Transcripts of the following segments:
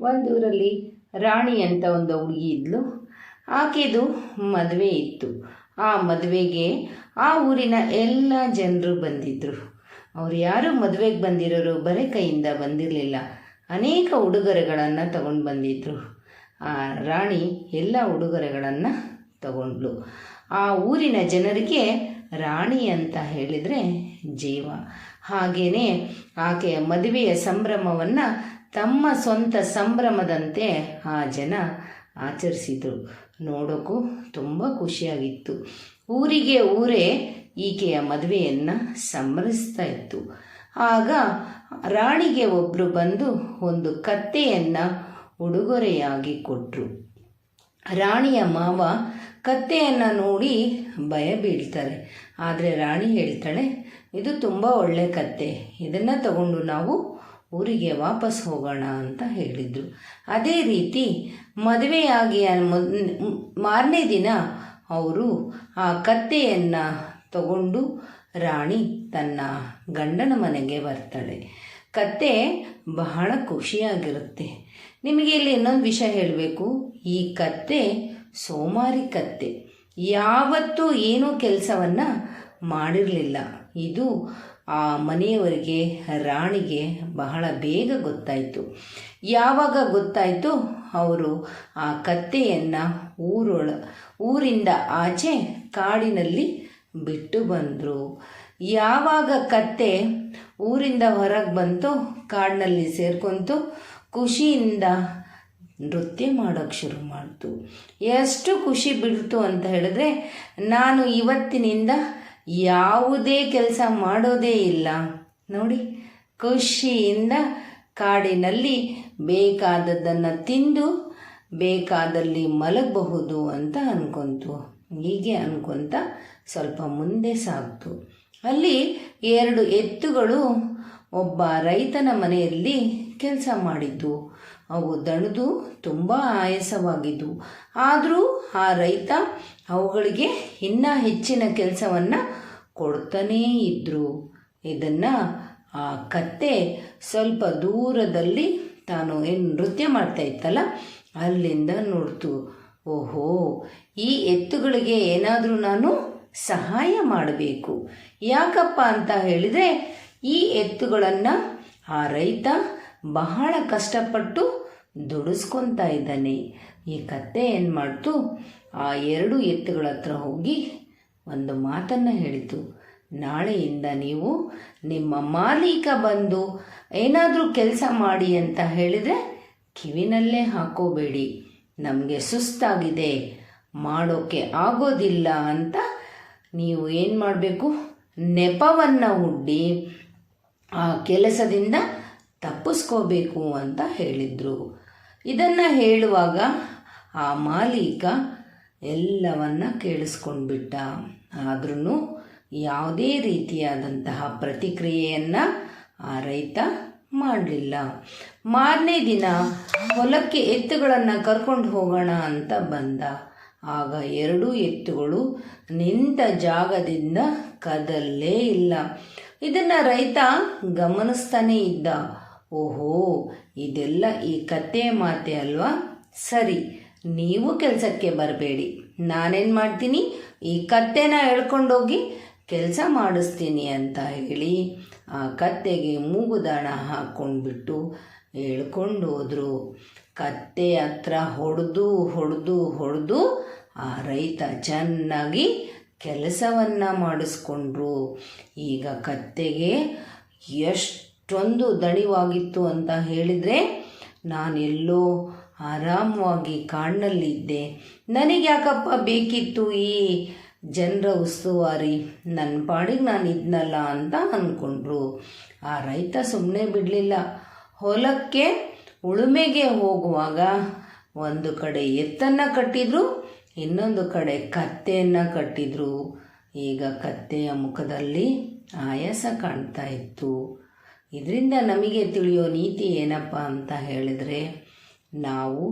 ಒಂದೂರಲ್ಲಿ ರಾಣಿ ಅಂತ ಒಂದು ಹುಡುಗಿ ಇದ್ಲು. ಆಕೆದು ಮದುವೆ ಇತ್ತು. ಆ ಮದುವೆಗೆ ಆ ಊರಿನ ಎಲ್ಲ ಜನರು ಬಂದಿದ್ದರು ಅವ್ರು ಯಾರು ಮದುವೆಗೆ ಬಂದಿರೋರು ಬರೆ ಕೈಯಿಂದ ಬಂದಿರಲಿಲ್ಲ. ಅನೇಕ ಉಡುಗೊರೆಗಳನ್ನು ತಗೊಂಡು ಬಂದಿದ್ದರು ಆ ರಾಣಿ ಎಲ್ಲ ಉಡುಗೊರೆಗಳನ್ನು ತಗೊಂಡ್ಲು ಆ ಊರಿನ ಜನರಿಗೆ ರಾಣಿ ಅಂತ ಹೇಳಿದರೆ ಜೀವ. ಹಾಗೆಯೇ ಆಕೆಯ ಮದುವೆಯ ಸಂಭ್ರಮವನ್ನು ತಮ್ಮ ಸ್ವಂತ ಸಂಭ್ರಮದಂತೆ ಆ ಜನ ಆಚರಿಸಿದರು. ನೋಡೋಕ್ಕೂ ತುಂಬ ಖುಷಿಯಾಗಿತ್ತು. ಊರಿಗೆ ಊರೇ ಈಕೆಯ ಮದುವೆಯನ್ನು ಸಂಭ್ರಮಿಸ್ತಾ ಇತ್ತು. ಆಗ ರಾಣಿಗೆ ಒಬ್ಬರು ಬಂದು ಒಂದು ಕತ್ತೆಯನ್ನು ಉಡುಗೊರೆಯಾಗಿ ಕೊಟ್ಟರು ರಾಣಿಯ ಮಾವ ಕತ್ತೆಯನ್ನು ನೋಡಿ ಭಯ ಬೀಳ್ತಾರೆ. ಆದರೆ ರಾಣಿ ಹೇಳ್ತಾಳೆ, ಇದು ತುಂಬ ಒಳ್ಳೆ ಕತ್ತೆ. ಇದನ್ನು ತಗೊಂಡು ನಾವು ಊರಿಗೆ ವಾಪಸ್ ಹೋಗೋಣ ಅಂತ ಹೇಳಿದರು. ಅದೇ ರೀತಿ ಮದುವೆಯಾಗಿ ಮಾರನೇ ದಿನ ಅವರು ಆ ಕತ್ತೆಯನ್ನು ತಗೊಂಡು ರಾಣಿ ತನ್ನ ಗಂಡನ ಮನೆಗೆ ಬರ್ತಾಳೆ. ಕತ್ತೆ ಬಹಳ ಖುಷಿಯಾಗಿರುತ್ತೆ. ನಿಮಗೆ ಇಲ್ಲಿ ಇನ್ನೊಂದು ವಿಷಯ ಹೇಳಬೇಕು. ಈ ಕತ್ತೆ ಸೋಮಾರಿ ಕತ್ತೆ. ಯಾವತ್ತೂ ಏನೂ ಕೆಲಸವನ್ನು ಮಾಡಿರಲಿಲ್ಲ. ಇದು ಆ ಮನೆಯವರಿಗೆ, ರಾಣಿಗೆ ಬಹಳ ಬೇಗ ಗೊತ್ತಾಯಿತು. ಯಾವಾಗ ಗೊತ್ತಾಯಿತು? ಅವರು ಆ ಕತ್ತೆಯನ್ನು ಊರೊಳ, ಊರಿಂದ ಆಚೆ ಕಾಡಿನಲ್ಲಿ ಬಿಟ್ಟು ಬಂದರು. ಯಾವಾಗ ಕತ್ತೆ ಊರಿಂದ ಹೊರಗೆ ಬಂತು, ಕಾಡಿನಲ್ಲಿ ಸೇರ್ಕೊಂತು, ಖುಷಿಯಿಂದ ನೃತ್ಯ ಮಾಡೋಕ್ಕೆ ಶುರು ಮಾಡ್ತು. ಎಷ್ಟು ಖುಷಿ ಬಿಡ್ತು ಅಂತ ಹೇಳಿದ್ರೆ, ನಾನು ಇವತ್ತಿನಿಂದ ಯಾವುದೇ ಕೆಲಸ ಮಾಡೋದೇ ಇಲ್ಲ. ನೋಡಿ, ಖುಷಿಯಿಂದ ಕಾಡಿನಲ್ಲಿ ಬೇಕಾದದ್ದನ್ನು ತಿಂದು ಬೇಕಾದಲ್ಲಿ ಮಲಗಬಹುದು ಅಂತ ಅನ್ಕೊಂತು. ಹೀಗೆ ಅನ್ಕೊಂತ ಸ್ವಲ್ಪ ಮುಂದೆ ಸಾಗ್ತು. ಅಲ್ಲಿ ಎರಡು ಎತ್ತುಗಳು ಒಬ್ಬ ರೈತನ ಮನೆಯಲ್ಲಿ ಕೆಲಸ ಮಾಡಿದ್ದು. ಅವು ದಣಿದು ತುಂಬ ಆಯಾಸವಾಗಿದ್ದು ಆದರೂ ಆ ರೈತ ಅವುಗಳಿಗೆ ಇನ್ನೂ ಹೆಚ್ಚಿನ ಕೆಲಸವನ್ನು ಕೊಡ್ತಾನೇ ಇದ್ದರು ಇದನ್ನು ಆ ಕತ್ತೆ ಸ್ವಲ್ಪ ದೂರದಲ್ಲಿ ತಾನು ಏನು ನೃತ್ಯ ಮಾಡ್ತಾ ಇತ್ತಲ್ಲ, ಅಲ್ಲಿಂದ ನೋಡ್ತು, ಓಹೋ, ಈ ಎತ್ತುಗಳಿಗೆ ಏನಾದರೂ ನಾನು ಸಹಾಯ ಮಾಡಬೇಕು. ಯಾಕಪ್ಪ ಅಂತ ಹೇಳಿದರೆ, ಈ ಎತ್ತುಗಳನ್ನು ಆ ರೈತ ಬಹಳ ಕಷ್ಟಪಟ್ಟು ದುಡಿಸ್ಕೊತಾ ಇದ್ದಾನೆ. ಈ ಕತ್ತೆ ಏನು ಮಾಡ್ತು? ಆ ಎರಡು ಎತ್ತುಗಳ ಹತ್ರ ಹೋಗಿ ಒಂದು ಮಾತನ್ನು ಹೇಳಿತು. ನಾಳೆಯಿಂದ ನೀವು ನಿಮ್ಮ ಮಾಲೀಕ ಬಂದು ಏನಾದರೂ ಕೆಲಸ ಮಾಡಿ ಅಂತ ಹೇಳಿದರೆ ಕಿವಿನಲ್ಲೇ ಹಾಕೋಬೇಡಿ. ನಮಗೆ ಸುಸ್ತಾಗಿದೆ. ಮಾಡೋಕ್ಕೆ ಆಗೋದಿಲ್ಲ ಅಂತ ನೀವು ಏನು ಮಾಡಬೇಕು? ನೆಪವನ್ನು ಹುಡ್ಡಿ ಆ ಕೆಲಸದಿಂದ ತಪ್ಪಿಸ್ಕೋಬೇಕು ಅಂತ ಹೇಳಿದರು. ಇದನ್ನು ಹೇಳುವಾಗ ಆ ಮಾಲೀಕ ಎಲ್ಲವನ್ನ ಕೇಳಿಸ್ಕೊಂಡ್ಬಿಟ್ಟ. ಆದ್ರೂ ಯಾವುದೇ ರೀತಿಯಾದಂತಹ ಪ್ರತಿಕ್ರಿಯೆಯನ್ನು ಆ ರೈತ ಮಾಡಲಿಲ್ಲ. ಮಾರನೇ ದಿನ ಹೊಲಕ್ಕೆ ಎತ್ತುಗಳನ್ನು ಕರ್ಕೊಂಡು ಹೋಗೋಣ ಅಂತ ಬಂದ. ಆಗ ಎರಡೂ ಎತ್ತುಗಳು ನಿಂತ ಜಾಗದಿಂದ ಕದಲ್ಲೇ ಇಲ್ಲ. ಇದನ್ನು ರೈತ ಗಮನಿಸ್ತಾನೇ ಇದ್ದ. ಓಹೋ, ಇದೆಲ್ಲ ಈ ಕತ್ತೆ ಮಾತೆ ಅಲ್ವಾ? ಸರಿ, ನೀವು ಕೆಲಸಕ್ಕೆ ಬರಬೇಡಿ. ನಾನೇನು ಮಾಡ್ತೀನಿ? ಈ ಕತ್ತೆನ ಹೇಳ್ಕೊಂಡೋಗಿ ಕೆಲಸ ಮಾಡಿಸ್ತೀನಿ ಅಂತ ಹೇಳಿ ಆ ಕತ್ತೆಗೆ ಮೂಗುದಾಣ ಹಾಕ್ಕೊಂಡ್ಬಿಟ್ಟು ಎಳ್ಕೊಂಡು ಹೋದರು. ಕತ್ತೆ ಹತ್ರ ಹೊಡೆದು ಹೊಡೆದು ಹೊಡೆದು ಆ ರೈತ ಚೆನ್ನಾಗಿ ಕೆಲಸವನ್ನು ಮಾಡಿಸ್ಕೊಂಡ್ರು. ಈಗ ಕತ್ತೆಗೆ ಎಷ್ಟೊಂದು ದಣಿವಾಗಿತ್ತು ಅಂತ ಹೇಳಿದರೆ, ನಾನೆಲ್ಲೋ ಆರಾಮವಾಗಿ ಕಾಡಿನಲ್ಲಿದ್ದೆ. ನನಗೆ ಯಾಕಪ್ಪ ಬೇಕಿತ್ತು ಈ ಜನರ ಉಸ್ತುವಾರಿ? ನನ್ನ ಪಾಡಿಗೆ ನಾನು ಇದ್ನಲ್ಲ ಅಂತ ಅಂದ್ಕೊಂಡ್ರು ಆ ರೈತ ಸುಮ್ಮನೆ ಬಿಡಲಿಲ್ಲ. ಹೊಲಕ್ಕೆ ಉಳುಮೆಗೆ ಹೋಗುವಾಗ ಒಂದು ಕಡೆ ಎತ್ತನ್ನು ಕಟ್ಟಿದ್ರು, ಇನ್ನೊಂದು ಕಡೆ ಕತ್ತೆಯನ್ನು ಕಟ್ಟಿದ್ರು. ಈಗ ಕತ್ತೆಯ ಮುಖದಲ್ಲಿ ಆಯಾಸ ಕಾಣ್ತಾ ಇತ್ತು. ಇದರಿಂದ ನಮಗೆ ತಿಳಿಯೋ ನೀತಿ ಏನಪ್ಪ ಅಂತ ಹೇಳಿದರೆ, ನಾವು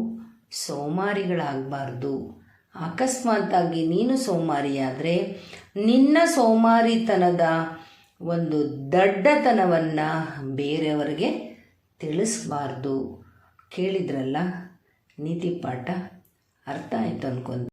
ಸೋಮಾರಿಗಳಾಗಬಾರ್ದು. ಅಕಸ್ಮಾತಾಗಿ ನೀನು ಸೋಮಾರಿಯಾದರೆ, ನಿನ್ನ ಸೋಮಾರಿತನದ ಒಂದು ದಡ್ಡತನವನ್ನು ಬೇರೆಯವರಿಗೆ ತಿಳಿಸ್ಬಾರ್ದು. ಕೇಳಿದ್ರಲ್ಲ, ನೀತಿ ಪಾಠ ಅರ್ಥ ಆಯಿತು ಅನ್ಕೊಂತ